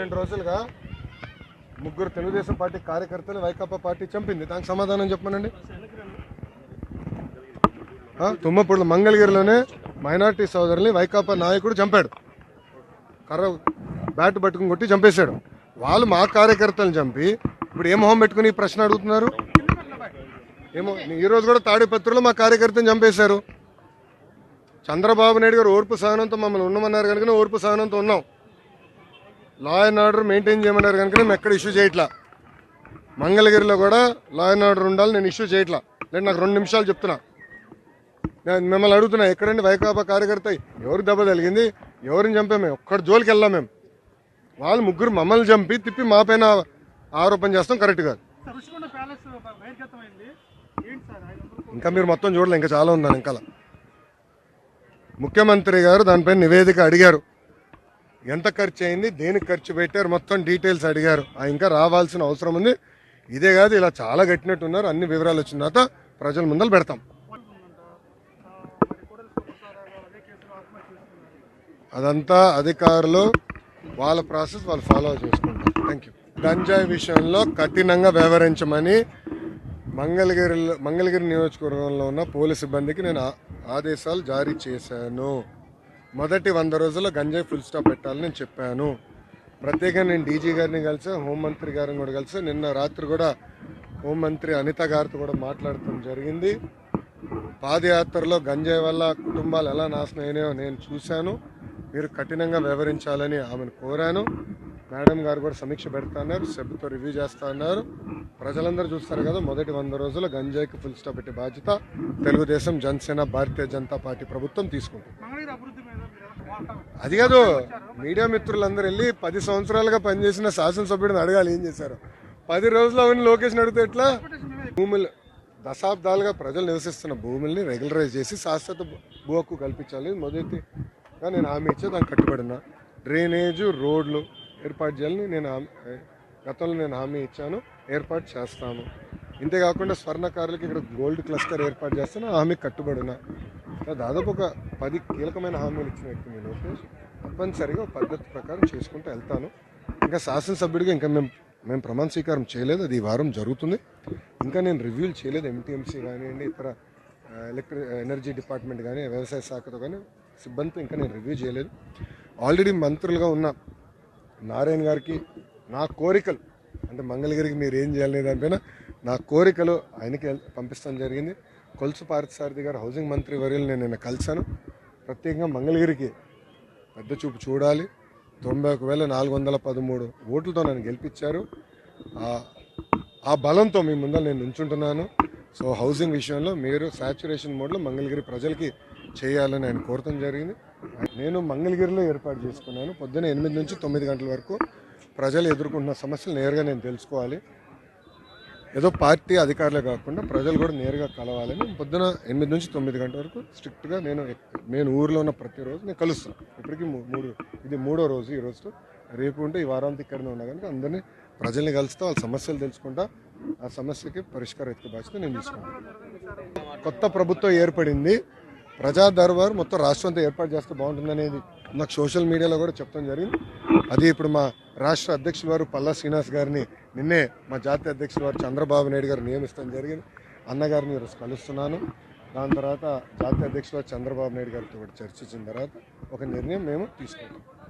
రెండు రోజులుగా ముగ్గురు తెలుగుదేశం పార్టీ కార్యకర్తలు వైకాపా పార్టీ చంపింది. దానికి సమాధానం చెప్పమనండి. ఆ, తుమ్మపూడి మంగళగిరిలోనే మైనార్టీ సోదరుల్ని వైకాపా నాయకుడు చంపాడు. కర్ర బ్యాట్ పట్టుకుని కొట్టి చంపేశాడు. వాళ్ళు మా కార్యకర్తలను చంపి ఇప్పుడు ఏ మొహం పెట్టుకుని ప్రశ్న అడుగుతున్నారు? ఏమో ఈరోజు కూడా తాడిపత్రులు మా కార్యకర్తను చంపేశారు. చంద్రబాబు నాయుడు గారు ఓర్పు సహనంతో మమ్మల్ని ఉండమన్నారు కనుక ఓర్పు సహనంతో ఉన్నాం. లా అండ్ ఆర్డర్ మెయింటైన్ చేయమన్నారు కనుక మేము ఎక్కడ ఇష్యూ చేయట్లా. మంగళగిరిలో కూడా లా అండ్ ఆర్డర్ ఉండాలి నేను ఇష్యూ చేయట్లా. లేదు నాకు రెండు నిమిషాలు చెప్తున్నా. నేను మిమ్మల్ని అడుగుతున్నా ఎక్కడండి? వైకాపా కార్యకర్త ఎవరు దెబ్బ తగిలింది? ఎవరిని చంపాము ఒక్కడి జోలికి వెళ్ళాం మేము. వాళ్ళు ముగ్గురు మమ్మల్ని చంపి తిప్పి మా పైన ఆరోపణ చేస్తాం కరెక్ట్ కాదు. ఇంకా మీరు మొత్తం చూడలే ఇంకా చాలా ఉందని ఇంకా ముఖ్యమంత్రి గారు దానిపైన నివేదిక అడిగారు. ఎంత ఖర్చు అయింది దేనికి ఖర్చు పెట్టారు మొత్తం డీటెయిల్స్ అడిగారు. ఆ ఇంకా రావాల్సిన అవసరం ఉంది. ఇదే కాదు ఇలా చాలా కట్టినట్టు ఉన్నారు అన్ని వివరాలు వచ్చిన తర్వాత ప్రజల ముందర పెడతాం. అదంతా అధికారులు వాళ్ళ ప్రాసెస్ వాళ్ళు ఫాలో చేసుకుంటారు. థ్యాంక్ యూ గంజాయి విషయంలో కఠినంగా వ్యవహరించమని మంగళగిరిలో మంగళగిరి నియోజకవర్గంలో ఉన్న పోలీస్ సిబ్బందికి నేను ఆదేశాలు జారీ చేశాను. మొదటి వంద రోజుల్లో గంజాయి ఫుల్ స్టాప్ పెట్టాలని నేను చెప్పాను. ప్రత్యేకంగా నేను డీజీ గారిని కలిసి హోంమంత్రి గారిని కూడా కలిసి. నిన్న రాత్రి కూడా హోంమంత్రి అనిత గారితో కూడా మాట్లాడటం జరిగింది. పాదయాత్రలో గంజాయి వల్ల కుటుంబాలు ఎలా నాశనం అయినాయో నేను చూశాను. మీరు కఠినంగా వ్యవహరించాలని ఆమెను కోరాను. మేడం గారు కూడా సమీక్ష పెడతా అన్నారు రివ్యూ చేస్తా అన్నారు ప్రజలందరూ చూస్తారు కదా మొదటి వంద రోజులు గంజాయికి ఫుల్ స్టాప్ పెట్టే బాధ్యత తెలుగుదేశం జనసేన భారతీయ జనతా పార్టీ ప్రభుత్వం తీసుకుంటుంది అది కాదు మీడియా మిత్రులందరూ వెళ్ళి పది సంవత్సరాలుగా పనిచేసిన శాసనసభ్యుడిని అడగాలి ఏం చేశారు? పది రోజులు అవన్నీ లోకేషన్ అడిగితే ఎట్లా? భూములు దశాబ్దాలుగా ప్రజలు నివసిస్తున్న భూముల్ని రెగ్యులరైజ్ చేసి శాశ్వత భూ హక్కు కల్పించాలి. మొదటిగా నేను హామీ ఇచ్చే దానికి కట్టుబడిన డ్రైనేజు డ్రైనేజ్ రోడ్లు ఏర్పాటు చేయాలని నేను హామీ- గతంలో నేను హామీ ఇచ్చాను ఏర్పాటు చేస్తాను. ఇంతేకాకుండా స్వర్ణకారులకి ఇక్కడ గోల్డ్ క్లస్టర్ ఏర్పాటు చేస్తాను హామీ కట్టుబడిన? కట్టుబడి దాదాపు ఒక పది కీలకమైన హామీలు ఇచ్చిన వ్యక్తి మీ లోకేష్. తప్పనిసరిగా పద్ధతి ప్రకారం చేసుకుంటూ వెళ్తాను. ఇంకా శాసనసభ్యుడిగా ఇంకా మేము మేము ప్రమాణ స్వీకారం చేయలేదు. అది ఈ వారం జరుగుతుంది. ఇంకా నేను రివ్యూలు చేయలేదు. ఎంటీఎంసీ కానివ్వండి ఇతర ఎలక్ట్రి ఎనర్జీ డిపార్ట్మెంట్ కానీ వ్యవసాయ శాఖతో కానీ సిబ్బందితో ఇంకా నేను రివ్యూ చేయలేదు. ఆల్రెడీ మంత్రులుగా ఉన్న నారాయణ గారికి నా కోరికలు. అంటే మంగళగిరికి మీరు ఏం చేయాలనే దానిపైన నా కోరికలు ఆయనకి పంపిస్తాం జరిగింది. కొలుసు పార్థసారథి గారు హౌసింగ్ మంత్రి వర్యులు నేను నిన్న కలిశాను. ప్రత్యేకంగా మంగళగిరికి పెద్ద చూపు చూడాలి. తొంభై ఒక వేల నాలుగు వందల పదమూడు ఓట్లతో నన్ను గెలిపించారు. ఆ- బలంతో మీ ముందర నేను ఉంచుంటున్నాను సో హౌసింగ్ విషయంలో మీరు సాచురేషన్ మోడ్లో మంగళగిరి ప్రజలకి చేయాలని ఆయన కోరటం జరిగింది. నేను మంగళగిరిలో ఏర్పాటు చేసుకున్నాను. పొద్దున్న ఎనిమిది నుంచి తొమ్మిది గంటల వరకు ప్రజలు ఎదుర్కొంటున్న సమస్యలు నేరుగా నేను తెలుసుకోవాలి. ఏదో పార్టీ అధికారులే కాకుండా ప్రజలు కూడా నేరుగా కలవాలని పొద్దున ఎనిమిది నుంచి తొమ్మిది గంటల వరకు స్ట్రిక్ట్గా నేను నేను ఊర్లో ఉన్న ప్రతిరోజు నేను కలుస్తాను. ఇప్పటికీ మూడు ఇది మూడో రోజు ఈ రోజుతో రేపు ఉంటే ఈ వారాంతం ఇక్కడనే ఉన్నా కనుక అందరినీ ప్రజల్ని కలుస్తా వాళ్ళ సమస్యలు తెలుసుకుంటా ఆ సమస్యకి పరిష్కారం ఎత్తుకు బాధ్యత నేను తీసుకుంటాను. కొత్త ప్రభుత్వం ఏర్పడింది. ప్రజా దర్బార్ మొత్తం రాష్ట్రం అంతా ఏర్పాటు చేస్తే బాగుంటుందనేది నాకు సోషల్ మీడియాలో కూడా చెప్పడం జరిగింది. అది ఇప్పుడు మా రాష్ట్ర అధ్యక్షుల వారు పల్లా శ్రీనివాస్ గారిని నిన్నే మా జాతీయ అధ్యక్షుల వారు చంద్రబాబు నాయుడు గారు నియమిస్తాం జరిగింది. అన్నగారిని ఈరోజు కలుస్తున్నాను. దాని తర్వాత జాతీయ అధ్యక్షులు చంద్రబాబు నాయుడు గారితో కూడా చర్చించిన తర్వాత ఒక నిర్ణయం మేము తీసుకుంటాం.